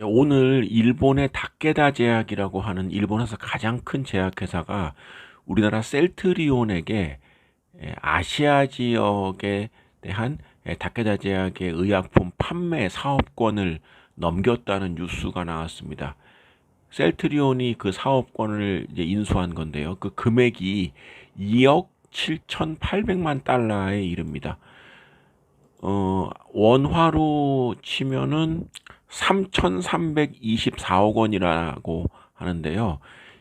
예, 오늘 일본의 다케다 제약이라고 하는 일본에서 가장 큰 제약회사가 우리나라 셀트리온에게 예, 아시아 지역에 대한 예, 다케다 제약의 의약품 판매 사업권을 넘겼다는 뉴스가 나왔습니다. 셀트리온이 그 사업권을 인수한 건데요. 그 금액이 2억 7,800만 달러에 이릅니다. 어, 원화로 치면은 3,324억 원이라고 하는데요.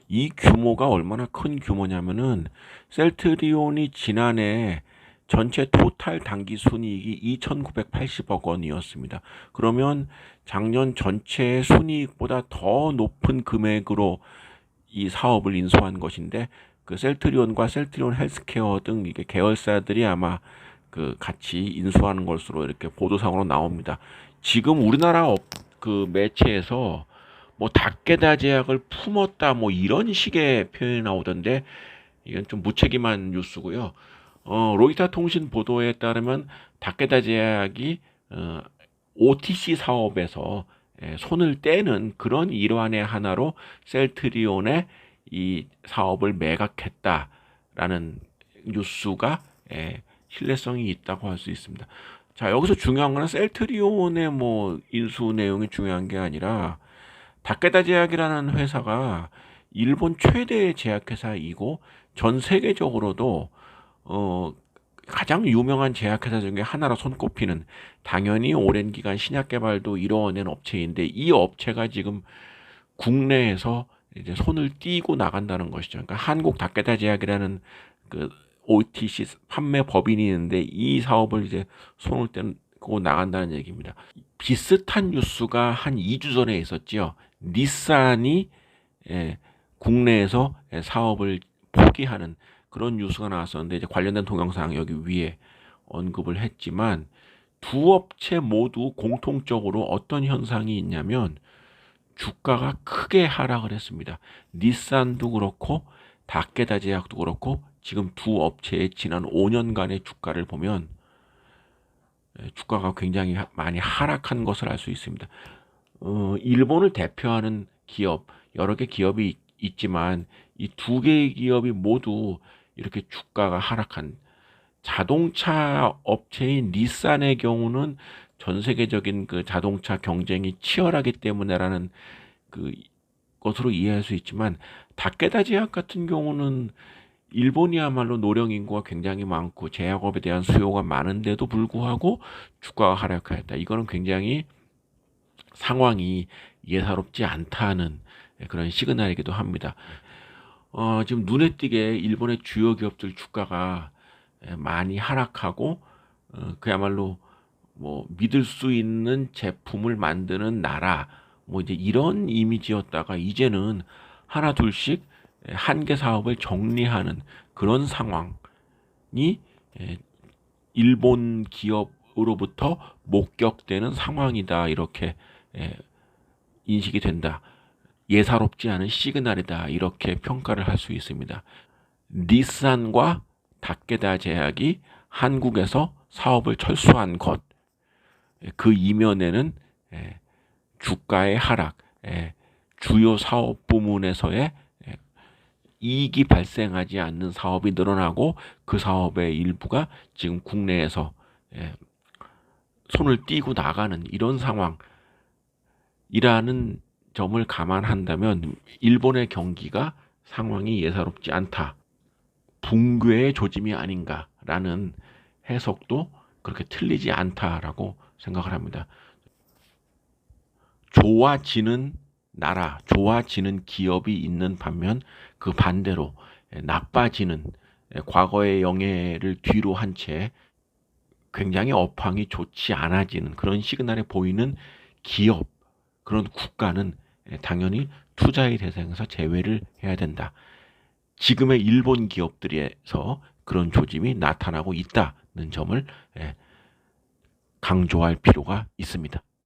이 규모가 얼마나 큰 규모냐면은 셀트리온이 지난해 전체 토탈 당기 순이익이 2,980억 원이었습니다. 그러면 작년 전체 순이익보다 더 높은 금액으로 이 사업을 인수한 것인데 그 셀트리온과 셀트리온 헬스케어 등 이게 계열사들이 아마 그 같이 인수하는 것으로 이렇게 보도상으로 나옵니다. 지금 우리나라 업, 그 매체에서 뭐 닭게다 제약을 품었다 뭐 이런 식의 표현이 나오던데 이건 좀 무책임한 뉴스고요. 어, 로이터 통신 보도에 따르면 닭게다 제약이 어, OTC 사업에서 예, 손을 떼는 그런 일환의 하나로 셀트리온의 이 사업을 매각했다라는 뉴스가 예, 신뢰성이 있다고 할 수 있습니다. 자, 여기서 중요한 거는 셀트리온의 뭐 인수 내용이 중요한 게 아니라 다케다 제약이라는 회사가 일본 최대의 제약회사이고 전 세계적으로도 어 가장 유명한 제약회사 중에 하나로 손꼽히는 당연히 오랜 기간 신약 개발도 이뤄낸 업체인데 이 업체가 지금 국내에서 이제 손을 띄고 나간다는 것이죠. 그러니까 한국 닭게다 제약이라는 그 OTC 판매 법인이 있는데 이 사업을 이제 손을 떼고 나간다는 얘기입니다. 비슷한 뉴스가 한 2주 전에 있었지요. 닛산이 예, 국내에서 예, 사업을 포기하는 그런 뉴스가 나왔었는데 이제 관련된 동영상 여기 위에 언급을 했지만 두 업체 모두 공통적으로 어떤 현상이 있냐면 주가가 크게 하락을 했습니다. 닛산도 그렇고 다케다 제약도 그렇고 지금 두 업체의 지난 5년간의 주가를 보면 예, 주가가 굉장히 하- 많이 하락한 것을 알 수 있습니다. 어, 일본을 대표하는 기업 여러 개 기업이 있- 있지만 이 두 개의 기업이 모두 이렇게 주가가 하락한 자동차 업체인 닛산의 경우는 전 세계적인 그 자동차 경쟁이 치열하기 때문에라는 그 것으로 이해할 수 있지만 다케다 제약 같은 경우는 일본이야말로 노령 인구가 굉장히 많고 제약업에 대한 수요가 많은데도 불구하고 주가가 하락하였다. 이거는 굉장히 상황이 예사롭지 않다는 그런 시그널이기도 합니다. 어, 지금 눈에 띄게 일본의 주요 기업들 주가가 많이 하락하고 어, 그야말로 뭐 믿을 수 있는 제품을 만드는 나라 뭐 이제 이런 이미지였다가 이제는 하나 둘씩 한계 사업을 정리하는 그런 상황이 에, 일본 기업으로부터 목격되는 상황이다 이렇게 에, 인식이 된다. 예사롭지 않은 시그널이다 이렇게 평가를 할 수 있습니다. 닛산과 다케다 제약이 한국에서 사업을 철수한 것, 그 이면에는 에, 주가의 하락, 에, 주요 사업 부문에서의 에, 이익이 발생하지 않는 사업이 늘어나고 그 사업의 일부가 지금 국내에서 에, 손을 띄고 나가는 이런 상황이라는 점을 감안한다면 일본의 경기가 상황이 예사롭지 않다. 붕괴의 조짐이 아닌가라는 해석도 그렇게 틀리지 않다라고 생각을 합니다. 좋아지는 나라, 좋아지는 기업이 있는 반면 그 반대로 나빠지는 과거의 영예를 뒤로 한 채 굉장히 업황이 좋지 않아지는 그런 시그널에 보이는 기업, 그런 국가는 당연히 투자의 대상에서 제외를 해야 된다. 지금의 일본 기업들에서 그런 조짐이 나타나고 있다는 점을 예, 강조할 필요가 있습니다.